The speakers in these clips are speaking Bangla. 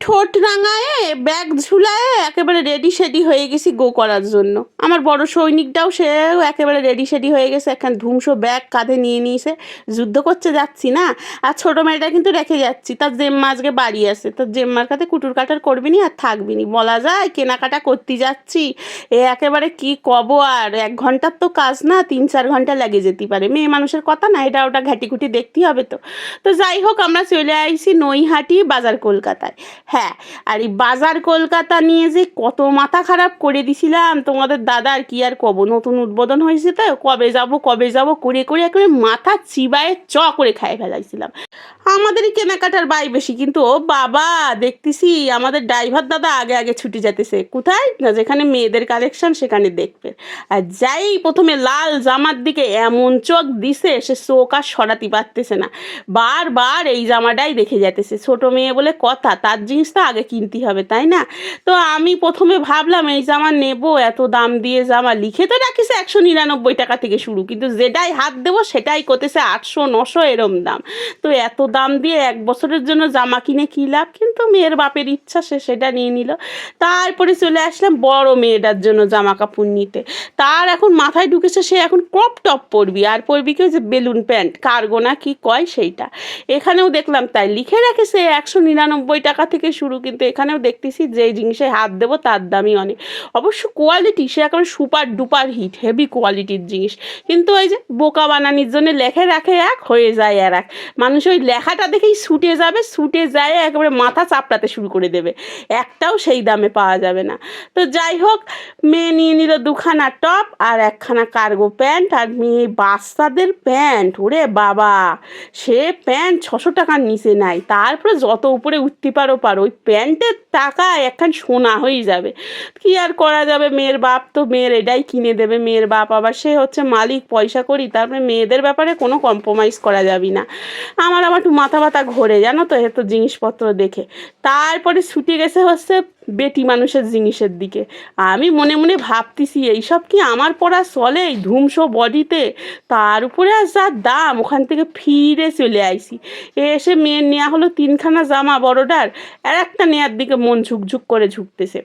ঠোঁট রাঙায়ে, ব্যাগ ঝুলায়ে একেবারে রেডি সেডি হয়ে গেছি গো করার জন্য। আমার বড় সৈনিকটাও সেও একেবারে রেডি সেডি হয়ে গেছে, একখান ধুমসো ব্যাগ কাঁধে নিয়ে নিয়েছে। যুদ্ধ করতে যাচ্ছি না, আর ছোটো মেয়েটা কিন্তু রেখে যাচ্ছি। তার জেম্মা আজকে বাড়ি আছে, তার জেম্মার কাছে কুটুর কাটার করবি নি আর থাকবি নি। বলা যায় কেনাকাটা করতে যাচ্ছি, এ একেবারে কি কব আর? এক ঘণ্টার তো কাজ না, তিন চার ঘণ্টা লেগে যেতে পারে। মেয়ে মানুষের কথা না, এটা ওটা ঘাটিকুটি দেখতেই হবে তো। তো যাই হোক, আমরা চলে আইছি নৈহাটি বাজার কলকাতায়। হ্যাঁ আর এই বাজার কলকাতা নিয়ে যে কত মাথা খারাপ করে দিছিলাম, তোমাদের দাদার কি আর কব? নতুন উদ্বোধন হয়েছে তো, কবে যাব কবে যাব, করে করে একেবারে মাথা চিবায়ে চ করে খাই ফেলাইছিলাম। আমাদেরই কেনাকাটার বাই বেশি, কিন্তু ও বাবা, দেখতেছি আমাদের ড্রাইভার দাদা আগে আগে ছুটি যেতেছে কোথায়? না, যেখানে মেয়েদের কালেকশন সেখানে দেখবে। আর যাই প্রথমে লাল জামার দিকে এমন চোখ দিছে, সে চোখ আর সরাতে পারতেছে না। বারবার এই জামাটাই দেখে যেতেছে ছোট মেয়ে বলে কথা, তার জিনিস তো আগে কিনতে হবে, তাই না? তো আমি প্রথমে ভাবলাম, এই জামা নেব, এত দাম দিয়ে জামা লিখে তো রাখিছে একশো নিরানব্বই টাকা থেকে শুরু। কিন্তু যেটাই হাত দেবো, সেটাই করতেছে আটশো নশো এরম দাম। তো এত দাম দিয়ে এক বছরের জন্য জামা কিনে কী লাভ? কিন্তু মেয়ের বাপের ইচ্ছা, সে সেটা নিয়ে নিল। তারপরে চলে আসলাম বড় মেয়েটার জন্য জামা কাপড় নিতে। তার এখন মাথায় ঢুকেছে, সে এখন ক্রপ টপ পরবি। আর পরবি কি যে বেলুন প্যান্ট, কার্গো না কি কয় সেইটা। এখানেও দেখলাম তাই, লিখে রেখেছে একশো নিরানব্বই টাকা থেকে শুরু, কিন্তু এখানেও দেখতেছি যে জিনিসে হাত দেবো, তার দামই অনেক। অবশ্য কোয়ালিটি সে একেবারে সুপার ডুপার হিট হেভি কোয়ালিটির জিনিস। কিন্তু ওই যে বোকা বানানির জন্য লেখে রাখে এক, হয়ে যায় আর এক। মানুষ ওই লেখাটা দেখেই ছুটে যাবে, ছুটে যায় একেবারে মাথা চাপড়াতে শুরু করে দেবে। একটাও সেই দামে পাওয়া যাবে না। তো যাই হোক, মেয়ে নিয়ে নিল দুখানা টপ আর একখানা কার্গো প্যান্ট আর মেয়ে বাচ্চাদের প্যান্ট ওরে বাবা! সে প্যান্ট ছশো টাকার নিচে নাই, তারপরে যত উপরে উঠতে পারো পারো। ওই প্যান্টের টাকা একখান সোনা হয়ে যাবে। কি আর করা যাবে? মেয়ের বাপ তো মেয়ের এটাই কিনে দেবে। মেয়ের বাপ আবার সে হচ্ছে মালিক, পয়সা করি, তারপরে মেয়েদের ব্যাপারে কোনো কম্প্রোমাইজ করা যাবে না। আমার আবার একটু মাথা ব্যথা ঘোরে, জানো তো, এত জিনিসপত্র দেখে। তারপরে ছুটে গেছে হচ্ছে বেটি মানুষের জিনিসের দিকে। আমি মনে মনে ভাবতেছি, এইসব কি আমার পড়া চলে এই ধূমসো বডিতে? তার উপরে আর যা দাম, ওখান থেকে ফিরে চলে আইসি এসে মেয়ের নেওয়া হলো তিনখানা জামা বড়ডার আর একটা নেয়ার দিকে মন ঝুকঝুক করে ঝুঁকতেছে।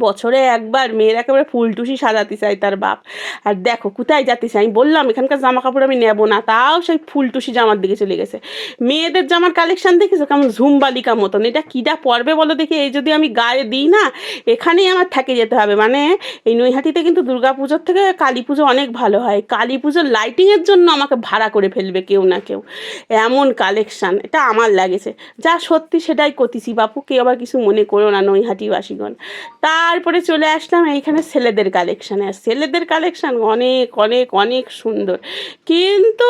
বছরে একবার মেয়ের একেবারে ফুলটুসি সাজাতে চাই তার বাপ। আর দেখো, কোথায় যাতে চাই? আমি বললাম, এখানকার জামা কাপড় আমি নেব না, তাও সেই ফুলটুসি জামার দিকে চলে গেছে। মেয়েদের জামার কালেকশন দেখেছ? কেমন ঝুম বালিকা মতন। এটা কীটা পরবে বলো দেখি? এই যদি আমি গায়ে দিই না, এখানেই আমার থেকে যেতে হবে। মানে এই নৈহাটিতে কিন্তু দুর্গা পুজোর থেকে কালী পুজো অনেক ভালো হয়। কালী পুজোর লাইটিংয়ের জন্য আমাকে ভাড়া করে ফেলবে কেউ না কেউ। এমন কালেকশান এটা আমার লাগেছে। যা সত্যি সেটাই করতেছি বাপু। কেউ আবার কিছু মনে করো না নৈহাটিবাসীগণ। তারপরে চলে আসলাম এইখানে ছেলেদের কালেকশানে আর ছেলেদের কালেকশান অনেক অনেক অনেক সুন্দর। কিন্তু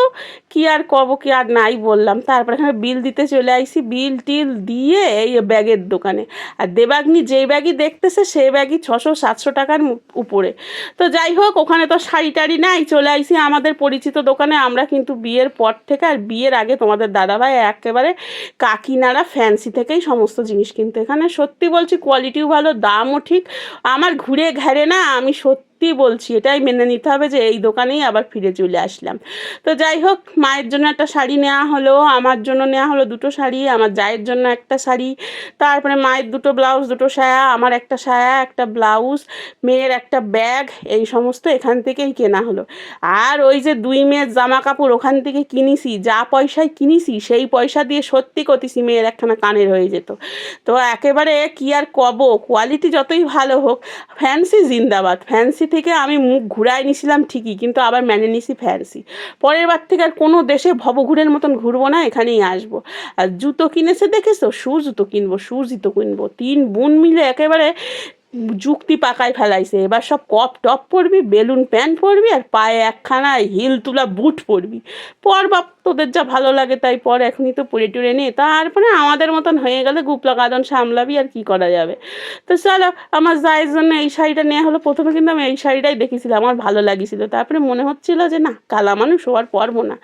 কি আর কব কি আর নাই বললাম। তারপরে এখানে বিল দিতে চলে আইসি। বিল টিল দিয়ে এই ব্যাগের দোকানে। আর দেবাগ্নি যেই ব্যাগই দেখতেছে সেই ব্যাগই ছশো, সাতশো টাকার উপরে। তো যাই হোক, ওখানে তো শাড়ি টাড়ি নাই। চলে আইসি আমাদের পরিচিত দোকানে। আমরা কিন্তু বিয়ের পর থেকে আর বিয়ের আগে তোমাদের দাদাভাই একেবারে কাকিনাড়া ফ্যান্সি থেকেই সমস্ত জিনিস কিন্তু। এখানে সত্যি বলছি কোয়ালিটিও ভালো, দামও ঠিক? আমার ঘুরে ঘেরে না আমি সত্যি বলছি, এটাই মেনে নিতে হবে যে এই দোকানেই আবার ফিরে চলে আসলাম। তো যাই হোক, মায়ের জন্য একটা শাড়ি নেওয়া হলো, আমার জন্য নেওয়া হলো দুটো শাড়ি, আমার জায়ের জন্য একটা শাড়ি, তারপরে মায়ের দুটো ব্লাউজ, দুটো সায়া, আমার একটা সায়া, একটা ব্লাউজ, মেয়ের একটা ব্যাগ, এই সমস্ত এখান থেকেই কেনা হলো। আর ওই যে দুই মেয়ের জামা কাপড় ওখান থেকে কিনিছি, যা পয়সায় কিনিছি, সেই পয়সা দিয়ে সত্যি কতিছি মেয়ের একখানা কানের হয়ে যেত। তো একেবারে কি আর কব কোয়ালিটি যতই ভালো হোক ফ্যান্সি জিন্দাবাদ ফ্যান্সি থেকে আমি মুখ ঘুরাই নিছিলাম ঠিকই, কিন্তু আবার মেনে নিছি ফ্যান্সি। পরের বার থেকে আর কোনো দেশে ভবঘুরের মতন ঘুরবো না, এখানেই আসব। আর জুতো কিনেছে দেখেছ? শু জুতো কিনবো, শু জুতো কিনবো। তিন বোন মিলে একেবারে যুক্তি পাকায় ফেলাইছে। এবার সব কপ টপ পরবি, বেলুন প্যান্ট পরবি আর পায়ে একখানা হিল তুলা বুট পরবি। পর বাপ তোদের যা ভালো লাগে তাই পর এখনই তো পরে টুরে নে। তারপরে আমাদের মতন হয়ে গেলে গুপলা গাদন সামলাবি আর কি করা যাবে। তো চলো, আমার জায়ের জন্য এই শাড়িটা নেওয়া হলো। প্রথমে কিন্তু আমি এই শাড়িটাই দেখেছিলাম, আমার ভালো লাগিছিল। তারপরে মনে হচ্ছিল যে না, কালা মানুষ হওয়ার পরবো না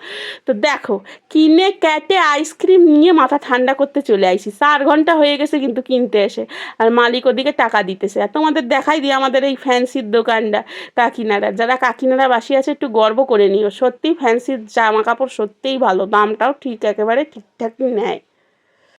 তো দেখো, কিনে ক্যাটে আইসক্রিম নিয়ে মাথা ঠান্ডা করতে চলে আইসি। চার ঘণ্টা হয়ে গেছে কিন্তু কিনতে এসে। আর মালিক ওদিকে টাকা দিতেছে। আর তোমাদের দেখাই দিই আমাদের এই ফ্যান্সির দোকানটা কাকিনাড়া যারা কাকিনাড়া বাসি আছে, একটু গর্ব করে নিও। সত্যিই ফ্যান্সির জামা কাপড় সত্যিই ভালো দামটাও ঠিক একেবারে ঠিকঠাকই নেয়।